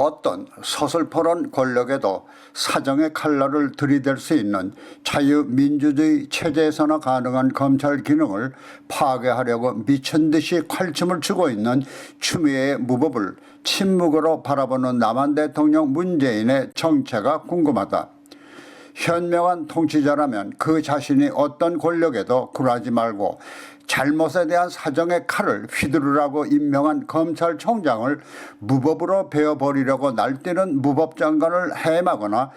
어떤 서슬퍼런 권력에도 사정의 칼날을 들이댈 수 있는 자유민주주의 체제에서나 가능한 검찰 기능을 파괴하려고 미친 듯이 칼춤을 추고 있는 추미애의 무법을 침묵으로 바라보는 남한 대통령 문재인의 정체가 궁금하다. 현명한 통치자라면 그 자신이 어떤 권력에도 굴하지 말고 잘못에 대한 사정의 칼을 휘두르라고 임명한 검찰총장을 무법으로 베어버리려고 날뛰는 무법장관을 해임하거나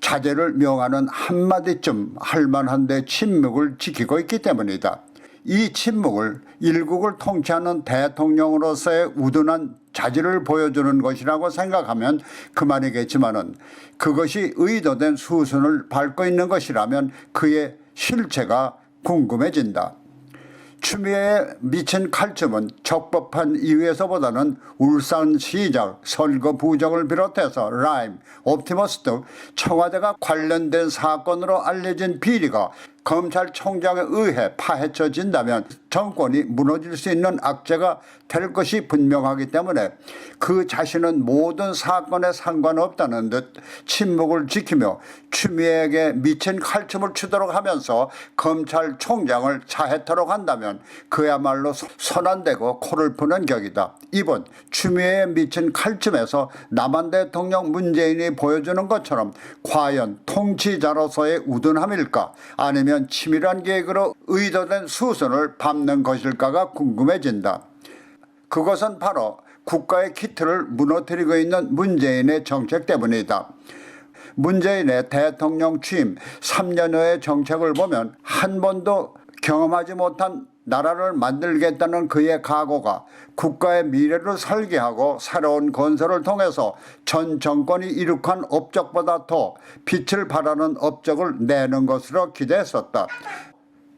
자제를 명하는 한마디쯤 할 만한데 침묵을 지키고 있기 때문이다. 이 침묵을 일국을 통치하는 대통령으로서의 우둔한 자질을 보여주는 것이라고 생각하면 그만이겠지만은 그것이 의도된 수순을 밟고 있는 것이라면 그의 실체가 궁금해진다. 추미애의 미친 칼춤은 적법한 이유에서보다는 울산시장 선거 부정을 비롯해서 라임, 옵티머스 등 청와대가 관련된 사건으로 알려진 비리가 검찰총장에 의해 파헤쳐진다면 정권이 무너질 수 있는 악재가 될 것이 분명하기 때문에 그 자신은 모든 사건에 상관없다는 듯 침묵을 지키며 추미애에게 미친 칼춤을 추도록 하면서 검찰총장을 자해토록 한다면 그야말로 손안대고 코를 푸는 격이다. 이번 추미애의 미친 칼춤에서 남한 대통령 문재인이 보여주는 것처럼 과연 통치자로서의 우둔함일까 아니면 치밀한 계획으로 의도된 수순을 밟는 것일까가 궁금해진다. 그것은 바로 국가의 기틀을 무너뜨리고 있는 문재인의 정책 때문이다. 문재인의 대통령 취임 3년여의 정책을 보면 한 번도 경험하지 못한 나라를 만들겠다는 그의 각오가 국가의 미래를 설계하고 새로운 건설을 통해서 전 정권이 이룩한 업적보다 더 빛을 발하는 업적을 내는 것으로 기대했었다.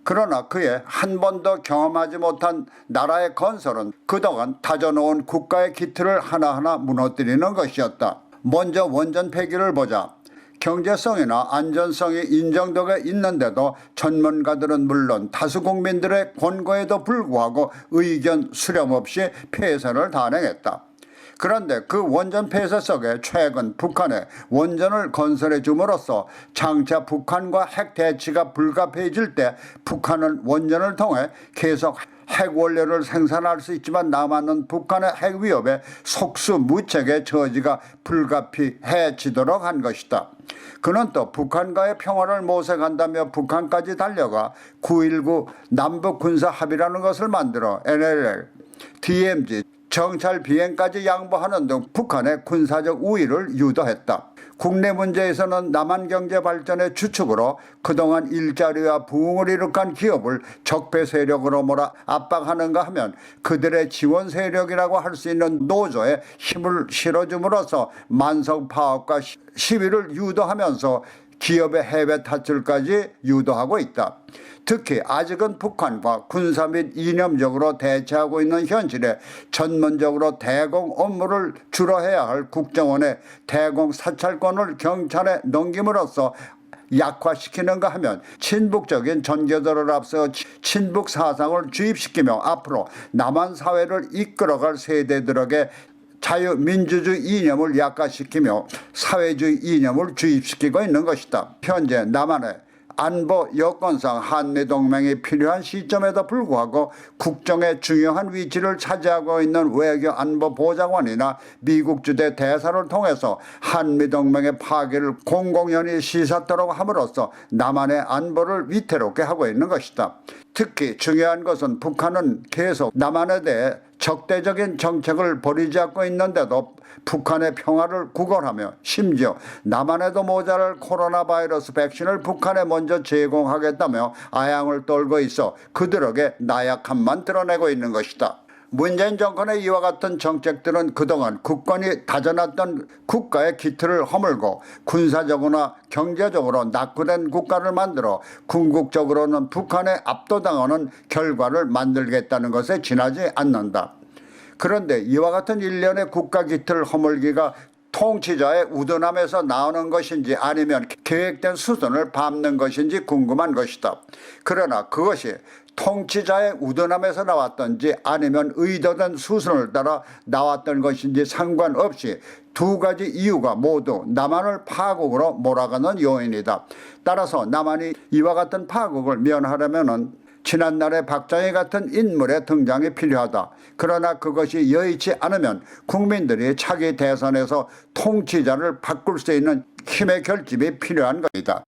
그러나 그의 한 번도 경험하지 못한 나라의 건설은 그동안 다져놓은 국가의 기틀을 하나하나 무너뜨리는 것이었다. 먼저 원전 폐기를 보자. 경제성이나 안전성이 인정되어 있는데도 전문가들은 물론 다수 국민들의 권고에도 불구하고 의견 수렴 없이 폐쇄를 단행했다. 그런데 그 원전 폐쇄 속에 최근 북한에 원전을 건설해 줌으로써 장차 북한과 핵 대치가 불가피해질 때 북한은 원전을 통해 계속 핵 원료를 생산할 수 있지만 남아는 북한의 핵 위협에 속수무책의 저지가 불가피해지도록 한 것이다. 그는 또 북한과의 평화를 모색한다며 북한까지 달려가 9.19 남북 군사 합의라는 것을 만들어 NLL, DMZ, 정찰 비행까지 양보하는 등 북한의 군사적 우위를 유도했다. 국내 문제에서는 남한 경제 발전의 주축으로 그동안 일자리와 부흥을 이룩한 기업을 적폐 세력으로 몰아 압박하는가 하면 그들의 지원 세력이라고 할 수 있는 노조에 힘을 실어줌으로써 만성 파업과 시- 시위를 유도하면서 기업의 해외 탈출까지 유도하고 있다. 특히 아직은 북한과 군사 및 이념적으로 대치하고 있는 현실에 전문적으로 대공 업무를 주로 해야 할 국정원의 대공 사찰권을 경찰에 넘김으로써 약화시키는가 하면 친북적인 전개도를 앞서 치- 친북 사상을 주입시키며 앞으로 남한 사회를 이끌어갈 세대들에게 자유민주주의 이념을 약화시키며 사회주의 이념을 주입시키고 있는 것이다. 현재 남한의 안보 여건상 한미동맹이 필요한 시점에도 불구하고 국정의 중요한 위치를 차지하고 있는 외교 안보 보좌관이나 미국 주대 대사를 통해서 한미동맹의 파괴를 공공연히 시사토록 함으로써 남한의 안보를 위태롭게 하고 있는 것이다. 특히 중요한 것은 북한은 계속 남한에 대해 적대적인 정책을 벌이지 않고 있는데도 북한의 평화를 구걸하며 심지어 남한에도 모자랄 코로나 바이러스 백신을 북한에 먼저 제공하겠다며 아양을 떨고 있어 그들에게 나약함만 드러내고 있는 것이다. 문재인 정권의 이와 같은 정책들은 그동안 국권이 다져놨던 국가의 기틀을 허물고 군사적으로나 경제적으로 낙후된 국가를 만들어 궁극적으로는 북한에 압도당하는 결과를 만들겠다는 것에 지나지 않는다. 그런데 이와 같은 일련의 국가 기틀 허물기가 통치자의 우둔함에서 나오는 것인지 아니면 계획된 수순을 밟는 것인지 궁금한 것이다. 그러나 그것이 통치자의 우둔함에서 나왔던지 아니면 의도된 수순을 따라 나왔던 것인지 상관없이 두 가지 이유가 모두 남한을 파국으로 몰아가는 요인이다. 따라서 남한이 이와 같은 파국을 면하려면은 지난날의 박정희 같은 인물의 등장이 필요하다. 그러나 그것이 여의치 않으면 국민들이 차기 대선에서 통치자를 바꿀 수 있는 힘의 결집이 필요한 것이다.